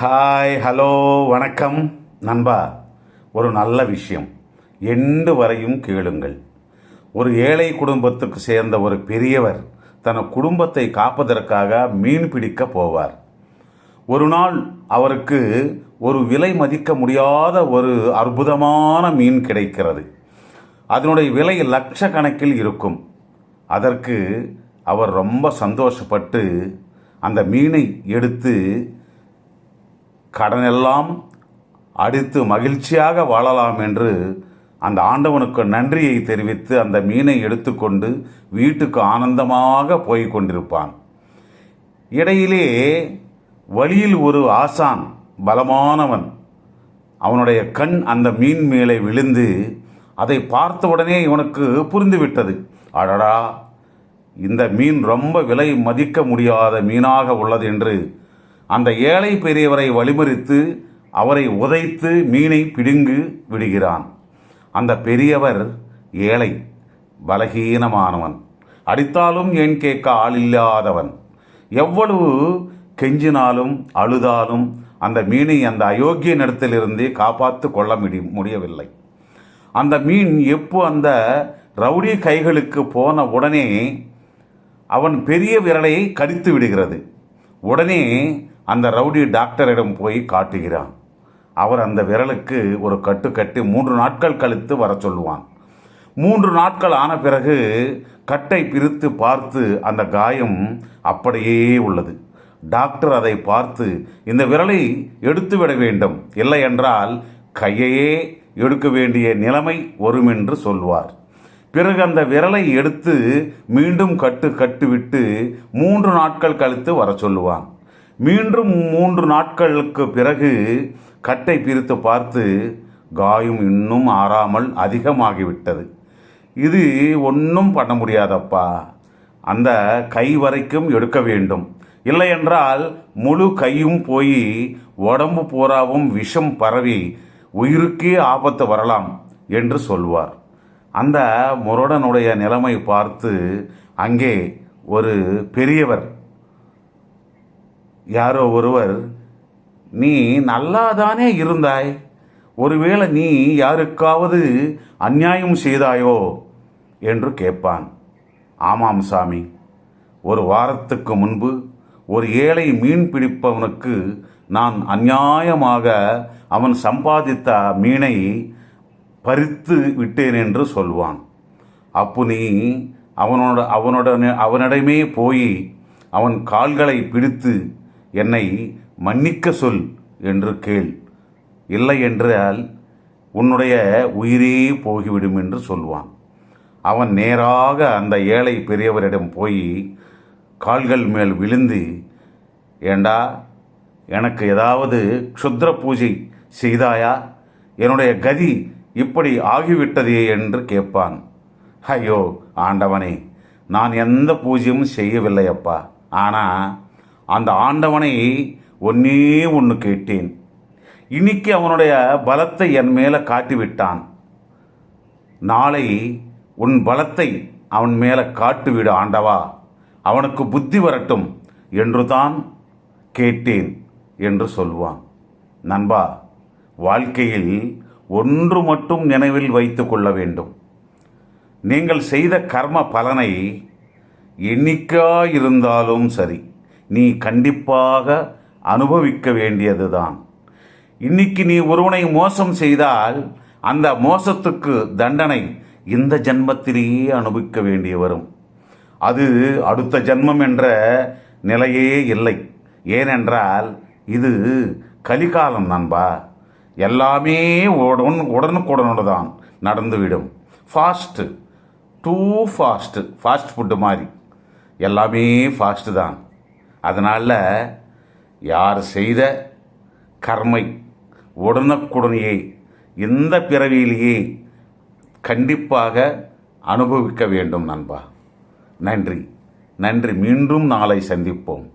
Hi hello வணக்கம். நண்பா ஒரு நல்ல விஷயம். எண்டு வரையும் கேளுங்கள். ஒரு ஏழை குடும்பத்துக்கு சேர்ந்த ஒரு பெரியவர் தன் குடும்பத்தை காப்பதற்காக மீன் பிடிக்க போவார். ஒரு நாள் அவருக்கு ஒரு விலை மதிக்க முடியாத ஒரு அற்புதமான மீன் கிடைக்கிறது. அதனுடைய விலை லட்சக்கணக்கில் இருக்கும். அதற்கு அவர் ரொம்ப சந்தோஷப்பட்டு அந்த மீனை எடுத்து கடனெல்லாம் அடித்து மகிழ்ச்சியாக வாழலாம் என்று அந்த ஆண்டவனுக்கு நன்றியை தெரிவித்து அந்த மீனை எடுத்துக்கொண்டு வீட்டுக்கு ஆனந்தமாக போய் கொண்டிருப்பான். இடையிலே வழியில் ஒரு ஆசான் பலமானவன் அவனுடைய கண் அந்த மீன் மேலே விழுந்து அதை பார்த்தவுடனே இவனுக்கு புரிந்துவிட்டது. அடடா! இந்த மீன் ரொம்ப விலை மதிக்க முடியாத மீனாக உள்ளது என்று அந்த ஏழை பெரியவரை வழிமறித்து அவரை உதைத்து மீனை பிடுங்கு விடுகிறான். அந்த பெரியவர் ஏழை பலகீனமானவன். அடித்தாலும் ஏன் கேட்க ஆளில்லாதவன். எவ்வளவு கெஞ்சினாலும் அழுதாலும் அந்த மீனை அந்த அயோக்கிய நிலத்திலிருந்து காப்பாற்று கொள்ள முடி முடியவில்லை. அந்த மீன் எப்போ அந்த ரவுடி கைகளுக்கு போன உடனே அவன் பெரிய விரலை கடித்து விடுகிறது. உடனே அந்த ரவுடி டாக்டரிடம் போய் காட்டுகிறான். அவர் அந்த விரலுக்கு ஒரு கட்டு கட்டி மூன்று நாட்கள் கழித்து வர சொல்லுவான். மூன்று நாட்கள் ஆன பிறகு கட்டை பிரித்து பார்த்து அந்த காயம் அப்படியே உள்ளது. டாக்டர் அதை பார்த்து இந்த விரலை எடுத்து விட வேண்டும். இல்லை என்றால் கையையே எடுக்க வேண்டிய நிலைமை வரும் என்று சொல்வார் பிறகு அந்த விரலை எடுத்து மீண்டும் கட்டு கட்டுவிட்டு மூன்று நாட்கள் கழித்து வர சொல்லுவான். மீண்டும் மூன்று நாட்களுக்கு பிறகு கட்டை பிரித்து பார்த்து காயம் இன்னும் ஆறாமல் அதிகமாகிவிட்டது. இது ஒன்றும் பண்ண முடியாதப்பா. அந்த கை வரைக்கும் எடுக்க வேண்டும். இல்லை என்றால் முழு கையும் போய் உடம்பு பூராவும் விஷம் பரவி உயிருக்கே ஆபத்து வரலாம் என்று சொல்வார். அந்த முரடனுடைய நிலைமை பார்த்து அங்கே ஒரு பெரியவர் யாரோ ஒருவர் நீ நல்லாதானே இருந்தாய்? ஒருவேளை நீ யாருக்காவது அந்நியாயம் செய்தாயோ? என்று கேட்பான். ஆமாம் சாமி. ஒரு வாரத்துக்கு முன்பு ஒரு ஏழை மீன் பிடிப்பவனுக்கு நான் அநியாயமாக அவன் சம்பாதித்த மீனை பறித்து விட்டேன் என்று சொல்வான். அப்போ நீ அவனோட அவனோட அவனிடமே போய் அவன் கால்களை பிடித்து என்னை மன்னிக்க சொல் என்று கேள். இல்லை என்றால் உன்னுடைய உயிரே போகிவிடும் என்று சொல்வான். அவன் நேராக அந்த ஏழை பெரியவரிடம் போய் கால்கள் மேல் விழுந்து ஏண்டா எனக்கு ஏதாவது க்ஷுத்ர பூஜை செய்தாயா? என்னுடைய கதி இப்படி ஆகிவிட்டதே என்று கேட்பான். ஐயோ ஆண்டவனே நான் எந்த பூஜையும் செய்யவில்லையப்பா. ஆனால் அந்த ஆண்டவனை ஒன்னே ஒன்று கேட்டேன். இன்னைக்கு அவனுடைய பலத்தை என் மேலே காட்டிவிட்டான். நாளை உன் பலத்தை அவன் மேலே காட்டுவிடு ஆண்டவா. அவனுக்கு புத்தி வரட்டும் என்று தான் கேட்டேன் என்று சொல்வான். நண்பா வாழ்க்கையில் ஒன்று மட்டும் நினைவில் வைத்து கொள்ள வேண்டும். நீங்கள் செய்த கர்ம பலனை எண்ணிக்கா இருந்தாலும் சரி. நீ கண்டிப்பாக அனுபவிக்க வேண்டியதுதான். இன்னைக்கு நீ ஒருவனை மோசம் செய்தால் அந்த மோசத்துக்கு தண்டனை இந்த ஜென்மத்திலேயே அனுபவிக்க வேண்டிய வரும். அது அடுத்த ஜென்மம் என்ற நிலையே இல்லை. ஏனென்றால் இது கலிகாலம் நண்பா. எல்லாமே உடன் உடனுக்குடனோடு தான் நடந்துவிடும். Fast to fast fast food மாதிரி. எல்லாமே ஃபாஸ்ட்டு தான். அதனால் யார் செய்த கர்மை உடனுக்குடனேயே இந்த பிறவியிலேயே கண்டிப்பாக அனுபவிக்க வேண்டும் நண்பா. நன்றி. நன்றி. மீண்டும் நாளை சந்திப்போம்.